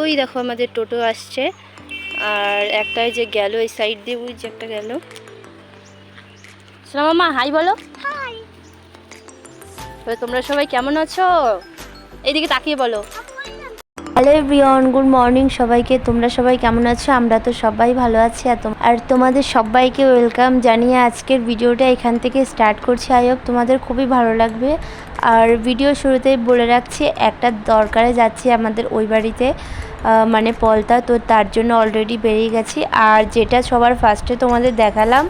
ওই দেখো আমাদের টোটো আসছে আর একটাই যে গেল এই সাইড দিয়ে ওই যে একটা গেল। সোনা মামা হাই বলো। তোমরা সবাই কেমন আছো? এইদিকে তাকিয়ে বলো। হ্যালো এভরিওয়ান গুড মর্নিং সবাইকে। তোমরা সবাই কেমন আছো? আমরা তো সবাই ভালো আছি। আর আর তোমাদের সবাইকে ওয়েলকাম জানিয়ে আজকের ভিডিওটা এখান থেকে স্টার্ট করছি। আই হোপ তোমাদের খুবই ভালো লাগবে। আর ভিডিও শুরুতেই বলে রাখছি, একটা দরকারে যাচ্ছি আমাদের ওই বাড়িতে। মানে পলতা, তো তার জন্য অলরেডি বেরিয়ে গেছি। আর যেটা সবার ফার্স্টে তোমাদের দেখালাম,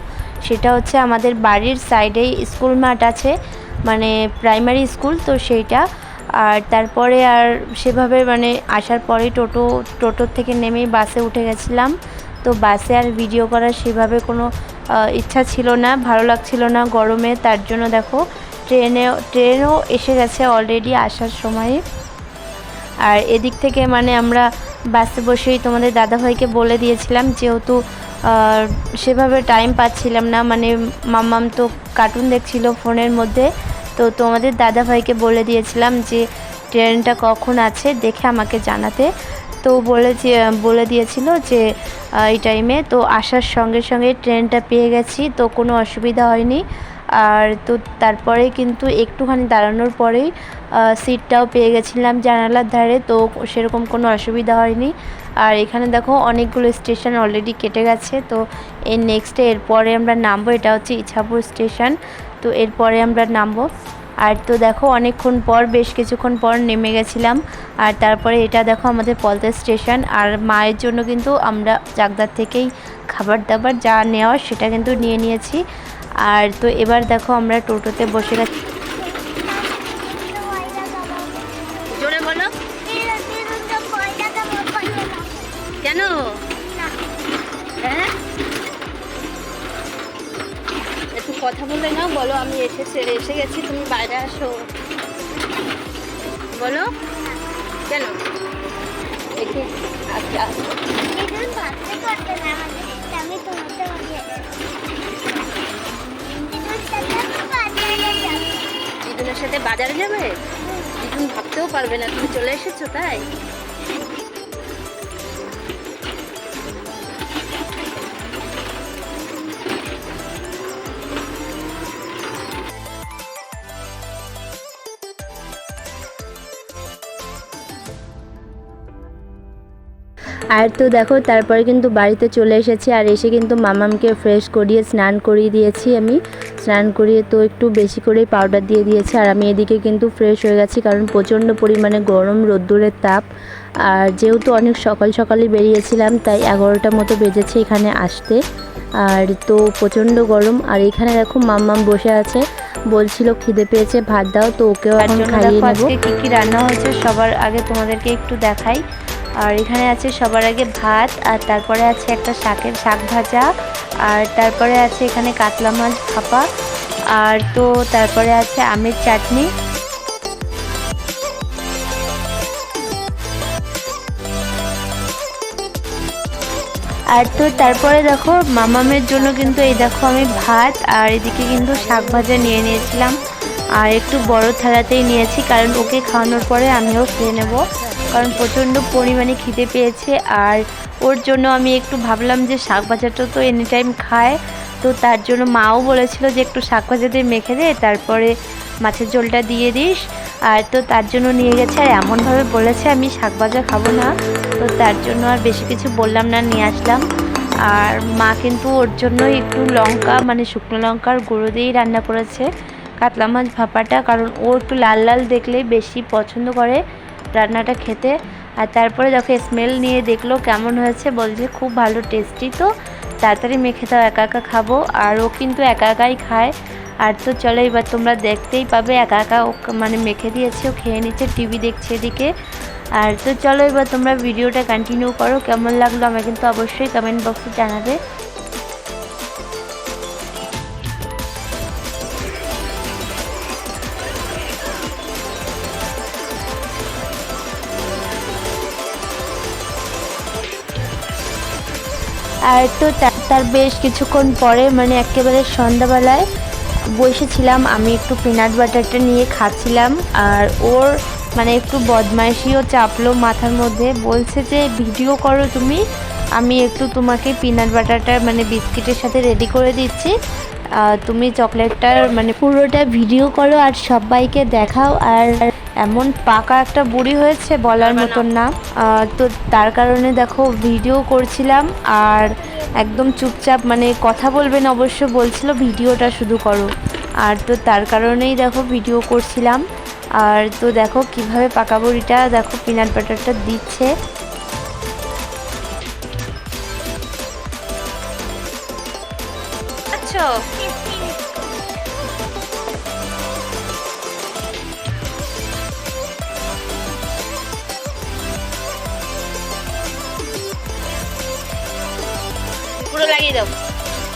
সেটা হচ্ছে আমাদের বাড়ির সাইডেই স্কুল মাঠ আছে। মানে প্রাইমারি স্কুল তো সেইটা। আর তারপরে আর সেভাবে মানে আসার পরে টোটো টোটোর থেকে নেমেই বাসে উঠে গেছিলাম। তো বাসে আর ভিডিও করার সেভাবে কোনো ইচ্ছা ছিল না, ভালো লাগছিল না গরমে। তার জন্য দেখো, ট্রেনে, ট্রেনও এসে গেছে অলরেডি আসার সময়ে। আর এদিক থেকে মানে আমরা বাসে বসেই তোমাদের দাদাভাইকে বলে দিয়েছিলাম, যেহেতু সেভাবে টাইম পাচ্ছিলাম না। মানে মাম্মাম তো কার্টুন দেখছিল ফোনের মধ্যে। তো তোমাদের দাদাভাইকে বলে দিয়েছিলাম যে ট্রেনটা কখন আছে দেখে আমাকে জানাতে। তো বলে বলে দিয়েছিল যে এই টাইমে তো আসার সঙ্গে সঙ্গে ট্রেনটা পেয়ে গেছি, তো কোনো অসুবিধা হয়নি। আর তো তারপরে কিন্তু একটুখানি দাঁড়ানোর পরেই সিটটাও পেয়ে গেছিলাম জানালার ধারে, তো সেরকম কোনো অসুবিধা হয়নি। আর এখানে দেখো অনেকগুলো স্টেশন অলরেডি কেটে গেছে, তো এর নেক্সটে এরপরে আমরা নামবো, এটা হচ্ছে ইছাপুর স্টেশন তো এরপরে আমরা নামবো। আর তো দেখো, অনেকক্ষণ পর, বেশ কিছুক্ষণ পর নেমে গেছিলাম। আর তারপরে এটা দেখো আমাদের পলতা স্টেশন। আর মায়ের জন্য কিন্তু আমরা চাকদার থেকেই খাবার দাবার যা নেওয়া সেটা কিন্তু নিয়ে নিয়েছি। আর তো এবার দেখো আমরা টোটোতে বসে গেছি। নাও বলো এসে গেছি, তুমি বাইরে আসো। বলো? কেন? দেখি আচ্ছা দিদুনের সাথে বাজারে যাবে? দিদুন ভাবতেও পারবে না, তুমি চলে এসেছ তাই? আর তো দেখো তারপরে কিন্তু বাড়িতে চলে এসেছি আর এসে কিন্তু মামামকে ফ্রেশ করিয়ে স্নান করিয়ে দিয়েছি আমি। স্নান করিয়ে তো একটু বেশি করেই পাউডার দিয়ে দিয়েছি আর আমি এদিকে কিন্তু ফ্রেশ হয়ে গেছি কারণ প্রচণ্ড পরিমাণে গরম রোদ্দুরের তাপ। আর যেহেতু অনেক সকাল সকালই বেরিয়েছিলাম তাই এগারোটা মতো বেজেছে এখানে আসতে। আর তো প্রচণ্ড গরম আর এখানে দেখো মাম্মাম বসে আছে। বলছিল খিদে পেয়েছে ভাত দাও তো ওকেও এখন খাইয়ে নেব। কি কি রান্না হয়েছে সবার আগে তোমাদেরকে একটু দেখাই। আর এখানে আছে সবার আগে ভাত, আর তারপরে আছে একটা শাকের শাক ভাজা, আর তারপরে আছে এখানে কাতলা মাছ ভাপা, আর তো তারপরে আছে আমের চাটনি। আর তো তারপরে দেখো, মামামের জন্য কিন্তু এই দেখো আমি ভাত, আর এদিকে কিন্তু শাক ভাজা নিয়ে নিয়েছিলাম। আর একটু বড় থালাতেই নিয়েছি, কারণ ওকে খাওয়ানোর পরে আমিও খেয়ে নেব। কারণ প্রচণ্ড পরিমাণে খিদে পেয়েছে আর ওর জন্য আমি একটু ভাবলাম যে শাক ভাজাটা তো এনি টাইম খায়। তো তার জন্য মাও বলেছিল যে একটু শাক ভাজা দিয়ে মেখে দে, তারপরে মাছের ঝোলটা দিয়ে দিস। আর তো তার জন্য নিয়ে গেছে আর এমনভাবে বলেছে, আমি শাক ভাজা খাব না। তো তার জন্য আর বেশি কিছু বললাম না, নিয়ে আসলাম। আর মা কিন্তু ওর জন্য একটু লঙ্কা মানে শুকনো লঙ্কার গুঁড়ো দিয়েই রান্না করেছে। কাতলা মাছ ভাপাটা, কারণ ও একটু লাল লাল দেখলেই বেশি পছন্দ করে। রান্নাটা খেতে। আর তারপরে যখন স্মেল নিয়ে দেখল কেমন হয়েছে, বলছে খুব ভালো টেস্টি তো। তাড়াতাড়ি মেখে দাও, একা একা খাব। আর ও কিন্তু একা একাই খায়। আর তো চলো, এবার তোমরা দেখতেই পাবে, একা একা ও মানে মেখে দিয়েছে, ও খেয়ে নিচ্ছে টিভি দেখছে এদিকে। আর তো চলো, এবার তোমরা ভিডিওটা কন্টিনিউ করো, কেমন লাগল আমাকে কিন্তু অবশ্যই কমেন্ট বক্সে জানাবে। আর তো তার বেশ কিছুক্ষণ পরে মানে একেবারে সন্ধ্যাবেলায় বসেছিলাম আমি একটু পিনাট বাটারটা নিয়ে খাচ্ছিলাম আর ওর মানে একটু বদমাইশিও চাপলো মাথার মধ্যে। বলছে যে, ভিডিও করো তুমি, আমি একটু তোমাকে পিনাট বাটারটা মানে বিস্কিটের সাথে রেডি করে দিচ্ছি। তুমি চকলেটটার মানে পুরোটা ভিডিও করো আর সবাইকে দেখাও। আর এমন পাকা একটা বুড়ি হয়েছে বলার মতন না। তো তার কারণে দেখো ভিডিও করছিলাম আর একদম চুপচাপ মানে কথা বলবেন অবশ্য বলছিল ভিডিওটা শুধু করো। আর তো তার কারণেই দেখো ভিডিও করছিলাম। আর তো দেখো কীভাবে পাকা বড়িটা দেখো পিনাট বাটারটা দিচ্ছে। আচ্ছা। লাগিয়ে দাও।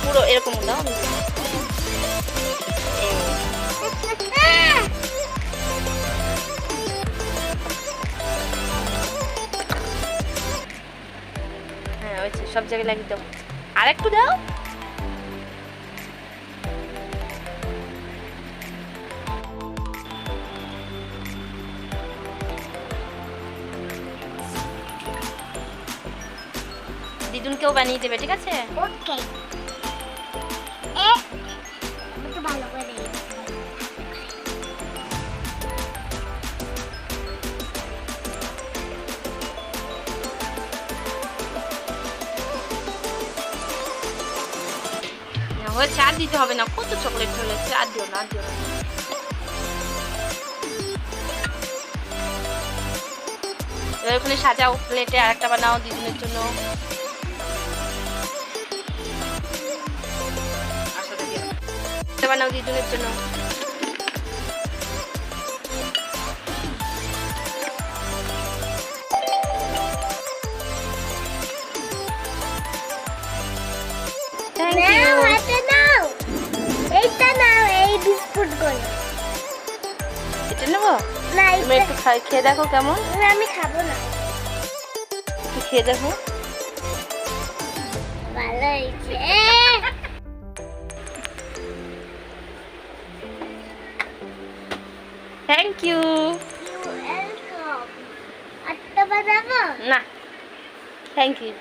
পুরো এরকম দাও। হ্যাঁ সব জায়গায় লাগিয়ে দাও। আর একটু দাও। দিদুনকেও বানিয়ে দেবে ঠিক আছে? ওকে। ভালো করে আর দিতে হবে না কত চকলেট ফেলেছে আর দিও না আর দিও না। এবার ওখানে সাজাও প্লেটে আর একটা বানাও দিদিনের জন্য। একটা বানাও দিদুনের জন্য। এটা নেব? না তুমি একটু খেয়ে দেখো কেমন। না, আমি খাব না। একটু খেয়ে দেখো। ভালো হয়েছে। থ্যাংক ইউ ওয়েলকাম আটটা বাজাবো না থ্যাংক ইউ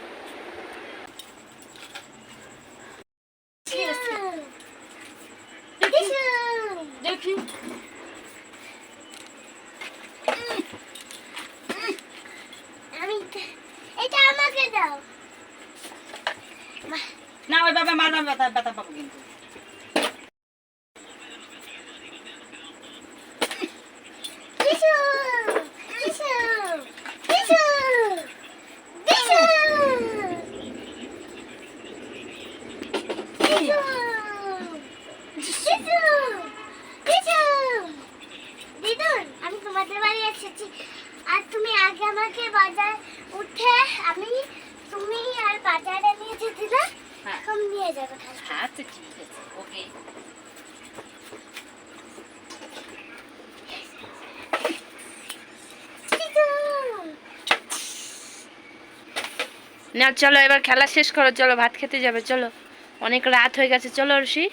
আচ্ছা ঠিক আছে ওকে টিসু না চলো এবার খেলা শেষ করো। চলো ভাত খেতে যাবে চলো। অনেক রাত হয়ে গেছে। চলো ঋষি।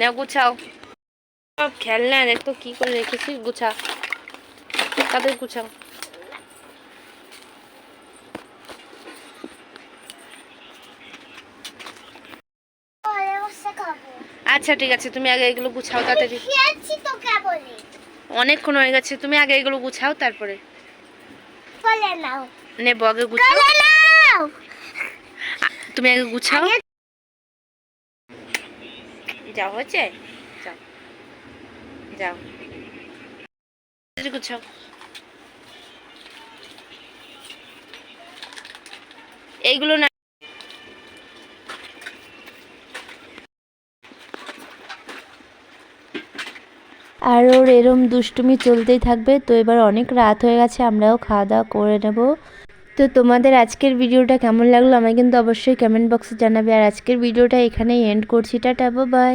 না গুছাও। সব খেলনা দেখতো কি করে রেখেছি গুছা। তাদের গুছাও। আচ্ছা ঠিক আছে তুমি আগে এগুলো গুছাও তাড়াতাড়ি অনেকক্ষণ হয়ে গেছে তুমি আগে এগুলো গুছাও তারপরে। নেব আগে গুছাও। তুমি আগে গুছাও। যাও হচ্ছে যাও। গুছাও এইগুলো না আর ওর এরম দুষ্টুমি চলতেই থাকবে তো এবার অনেক রাত হয়ে গেছে আমরাও খাওয়া দাওয়া করে নেব। তো তোমাদের আজকের ভিডিওটা কেমন লাগল আমায় কিন্তু অবশ্যই কমেন্ট বক্সে জানাবে। আর আজকের ভিডিওটা এখানেই এন্ড করছি টাটা বাই